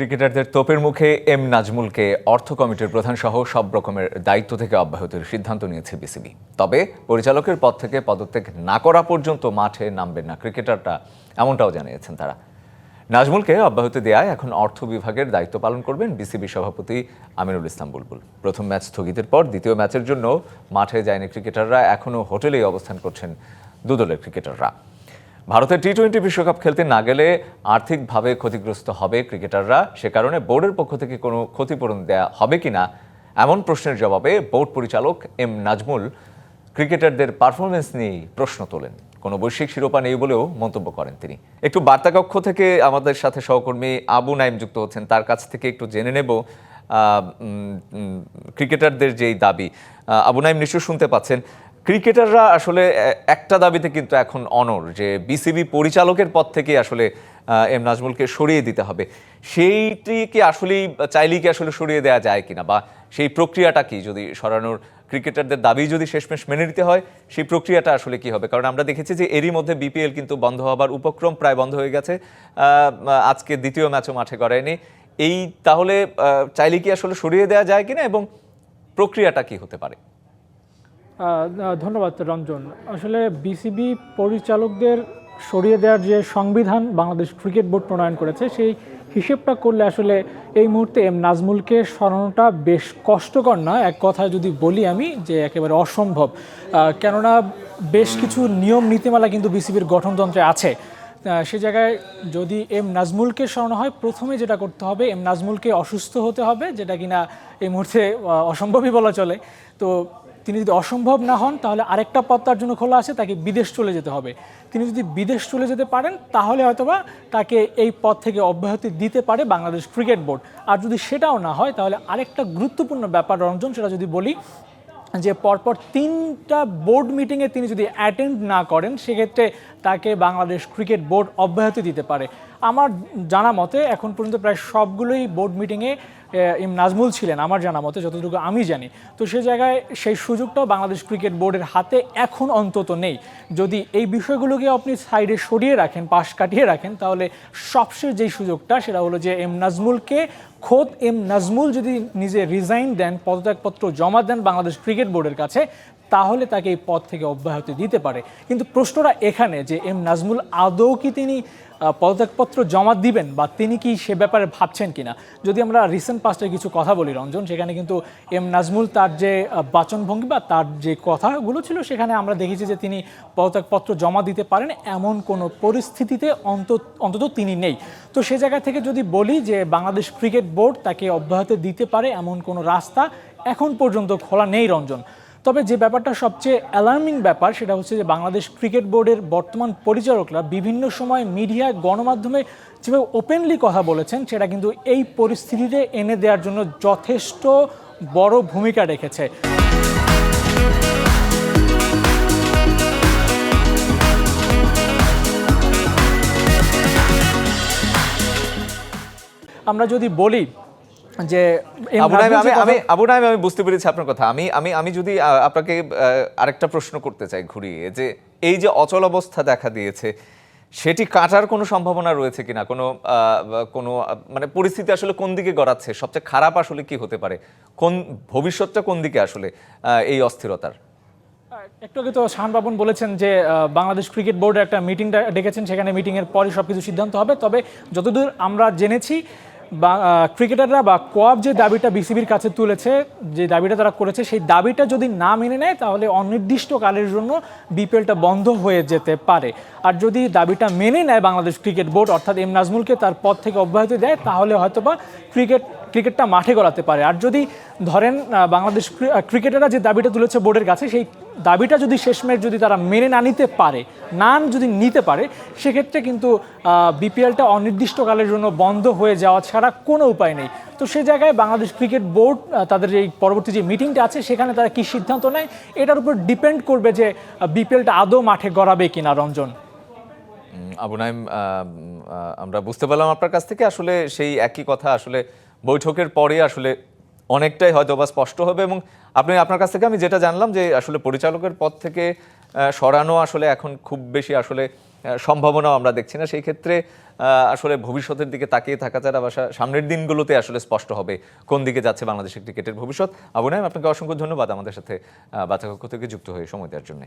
ক্রিকেটারদের তোপের মুখে এম নাজমুলকে অর্থ কমিটির প্রধান সহ সব রকমের দায়িত্ব থেকে অব্যাহতির সিদ্ধান্ত নিয়েছে বিসিবি। তবে পরিচালকের পদ থেকে পদত্যাগ না করা পর্যন্ত মাঠে নামবেন না ক্রিকেটাররা, এমনটাও জানিয়েছেন তারা। নাজমুলকে অব্যাহতি দেওয়ায় এখন অর্থ বিভাগের দায়িত্ব পালন করবেন বিসিবি সভাপতি আমিনুল ইসলাম বুলবুল। প্রথম ম্যাচ স্থগিতের পর দ্বিতীয় ম্যাচের জন্য মাঠে যায়নি ক্রিকেটাররা, এখনও হোটেলেই অবস্থান করছেন দুদলের ক্রিকেটাররা। ভারতের টি টোয়েন্টি বিশ্বকাপ খেলতে না গেলে আর্থিকভাবে ক্ষতিগ্রস্ত হবে ক্রিকেটাররা। সে কারণে বোর্ডের পক্ষ থেকে কোনো ক্ষতিপূরণ দেয়া হবে কিনা, এমন প্রশ্নের জবাবে বোর্ড পরিচালক এম নাজমুল ক্রিকেটারদের পারফরমেন্স নিয়েই প্রশ্ন তোলেন। কোনো বৈশ্বিক শিরোপা নেই বলেও মন্তব্য করেন তিনি। একটু বার্তাকক্ষ থেকে আমাদের সাথে সহকর্মী আবু নাইম যুক্ত হচ্ছেন। তার কাছ থেকে একটু জেনে নেব ক্রিকেটারদের যেই দাবি। আবু নাইম নিশ্চয় শুনতে পাচ্ছেন। ক্রিকেটাররা আসলে একটা দাবিতে কিন্তু এখন অনর যে বিসিবি পরিচালকের পদ থেকে আসলে এম নাজমুলকে সরিয়ে দিতে হবে। সেইটি কি আসলেই, চাইলেই কি আসলে সরিয়ে দেওয়া যায় কিনা? বা সেই প্রক্রিয়াটা কি? যদি সরানোর ক্রিকেটারদের দাবি যদি শেষমেশ মেনে নিতে হয়, সেই প্রক্রিয়াটা আসলে কি হবে? কারণ আমরা দেখেছি যে এরই মধ্যে বিপিএল কিন্তু বন্ধ হবার উপক্রম প্রায় বন্ধ হয়ে গেছে। আজকে দ্বিতীয় ম্যাচও মাঠে করায়নি এই তাহলে চাইলে কি আসলে সরিয়ে দেওয়া যায় কিনা? এবং প্রক্রিয়াটা কি হতে পারে? ধন্যবাদ রঞ্জন। আসলে বিসিবি পরিচালকদের সরিয়ে দেওয়ার যে সংবিধান বাংলাদেশ ক্রিকেট বোর্ড প্রণয়ন করেছে, সেই হিসেবটা করলে আসলে এই মুহূর্তে এম নাজমুলকে সরানোটা বেশ কষ্টকর নয় এক কথায় যদি বলি আমি যে একেবারে অসম্ভব। কেননা বেশ কিছু নিয়ম, নীতিমালা কিন্তু বিসিবির গঠনতন্ত্রে আছে। সে জায়গায় যদি এম নাজমুলকে সরানো হয়, প্রথমে যেটা করতে হবে, এম নাজমুলকে অসুস্থ হতে হবে, যেটা কিনা এই মুহূর্তে অসম্ভবই বলা চলে। তো তিনি যদি অসম্ভব না হন, তাহলে আরেকটা পথ তার জন্য খোলা আছে, তাকে বিদেশ চলে যেতে হবে। তিনি যদি বিদেশ চলে যেতে পারেন, তাহলে হয়তোবা তাকে এই পথ থেকে অব্যাহতি দিতে পারে বাংলাদেশ ক্রিকেট বোর্ড। আর যদি সেটাও না হয়, তাহলে আরেকটা গুরুত্বপূর্ণ ব্যাপার, রঞ্জন, সেটা যদি বলি, যে পরপর তিনটা বোর্ড মিটিংয়ে তিনি যদি অ্যাটেন্ড না করেন, সেক্ষেত্রে তাকে বাংলাদেশ ক্রিকেট বোর্ড অব্যাহতি দিতে পারে। আমার জানা মতে এখন পর্যন্ত প্রায় সবগুলোই বোর্ড মিটিংয়ে এম নাজমুল ছিলেন, আমার জানা মতে, যতটুকু আমি জানি। তো সে জায়গায় সেই সুযোগটাও বাংলাদেশ ক্রিকেট বোর্ডের হাতে এখন অন্তত নেই। যদি এই বিষয়গুলোকে আপনি সাইডে সরিয়ে রাখেন, পাশ কাটিয়ে রাখেন, তাহলে সবশেষ যেই সুযোগটা, সেটা হলো যে এম নাজমুলকে খোদ এম নাজমুল যদি নিজে রিজাইন দেন, পদত্যাগপত্র জমা দেন বাংলাদেশ ক্রিকেট বোর্ডের কাছে, তাহলে তাকে এই পদ থেকে অব্যাহতি দিতে পারে। কিন্তু প্রশ্নটা এখানে যে এম নাজমুল, আদৌ কি তিনি পদত্যাগপত্র জমা দিবেন বা তিনি কি সে ব্যাপারে ভাবছেন কিনা? যদি আমরা রিসেন্ট পাস্টে কিছু কথা বলি, রঞ্জন, সেখানে কিন্তু এম নাজমুল তার যে বাচনভঙ্গি বা তার যে কথাগুলো ছিল, সেখানে আমরা দেখেছি যে তিনি পদত্যাগপত্র জমা দিতে পারেন এমন কোনো পরিস্থিতিতে অন্তত অন্তত তিনি নেই। তো সে জায়গা থেকে যদি বলি যে বাংলাদেশ ক্রিকেট বোর্ড তাকে অব্যাহতি দিতে পারে এমন কোনো রাস্তা এখন পর্যন্ত খোলা নেই, রঞ্জন। তবে যে ব্যাপারটা সবচেয়ে অ্যালার্মিং ব্যাপার সেটা হচ্ছে যে বাংলাদেশ ক্রিকেট বোর্ডের বর্তমান পরিচালকরা বিভিন্ন সময় মিডিয়া গণমাধ্যমে যেভাবে ওপেনলি কথা বলেছেন, সেটা কিন্তু এই পরিস্থিতিতে এনে দেওয়ার জন্য যথেষ্ট বড় ভূমিকা রেখেছে। আমরা যদি বলি যে আমি আমি আবু নাইম আমি বুঝতে পেরেছি আপনার কথা। আমি আমি আমি যদি আপনাকে আরেকটা প্রশ্ন করতে চাই ঘুরিয়ে যে এই যে অচল অবস্থা দেখা দিয়েছে সেটি কাটার কোনো সম্ভাবনা রয়েছে কিনা? কোনো কোনো মানে পরিস্থিতি আসলে কোন দিকে গড়াচ্ছে? সবচেয়ে খারাপ আসলে কি হতে পারে? কোন ভবিষ্যৎটা কোন দিকে আসলে এই অস্থিরতার? একটু আগে তো শাহান বাবন বলেছেন যে বাংলাদেশ ক্রিকেট বোর্ডের একটা মিটিং ডেকেছেন সেখানে মিটিংয়ের পরে সব কিছু সিদ্ধান্ত হবে। তবে যতদূর আমরা জেনেছি বা ক্রিকেটাররা বা কোয়াব যে দাবিটা বিসিবির কাছে তুলেছে, যে দাবিটা তারা করেছে, সেই দাবিটা যদি না মেনে নেয়, তাহলে অনির্দিষ্টকালের জন্য বিপিএলটা বন্ধ হয়ে যেতে পারে। আর যদি দাবিটা মেনে নেয় বাংলাদেশ ক্রিকেট বোর্ড, অর্থাৎ এম নাজমুলকে তার পদ থেকে অব্যাহতি দেয়, তাহলে হয়তোবা ক্রিকেট ক্রিকেটটা মাঠে গড়াতে পারে। আর যদি ধরেন বাংলাদেশ ক্রি- ক্রিকেটাররা যে দাবিটা তুলেছে বোর্ডের কাছে, সেই দাবিটা যদি শেষমেশ যদি তারা মেনে না নিতে পারে, না যদি নিতে পারে, সেক্ষেত্রে কিন্তু বিপিএলটা অনির্দিষ্টকালের জন্য বন্ধ হয়ে যাওয়া ছাড়া কোনো উপায় নেই। তো সে জায়গায় বাংলাদেশ ক্রিকেট বোর্ড তাদের এই পরবর্তী যে মিটিংটা আছে, সেখানে তারা কি সিদ্ধান্ত নেয়? এটার উপর ডিপেন্ড করবে যে বিপিএলটা আদৌ মাঠে গড়াবে কিনা, রঞ্জন। আবু নাইম আমরা বুঝতে পারলাম আপনার কাছ থেকে। আসলে সেই একই কথা আসলে বৈঠকের পরে আসলে অনেকটাই হয়তো বা স্পষ্ট হবে এবং আপনি আপনার কাছ থেকে আমি যেটা জানলাম যে আসলে পরিচালকের পদ থেকে সরানো আসলে এখন খুব বেশি আসলে সম্ভাবনাও আমরা দেখছি না। সেই ক্ষেত্রে আসলে ভবিষ্যতের দিকে তাকিয়ে থাকা ছাড়া বা সা- সামনের দিনগুলোতে আসলে স্পষ্ট হবে কোন দিকে যাচ্ছে বাংলাদেশের ক্রিকেটের ভবিষ্যৎ। আবু নাইম আপনাকে অসংখ্য ধন্যবাদ আমাদের সাথে বাচ্চা কক্ষ থেকে যুক্ত হয়ে সময় দেওয়ার জন্য।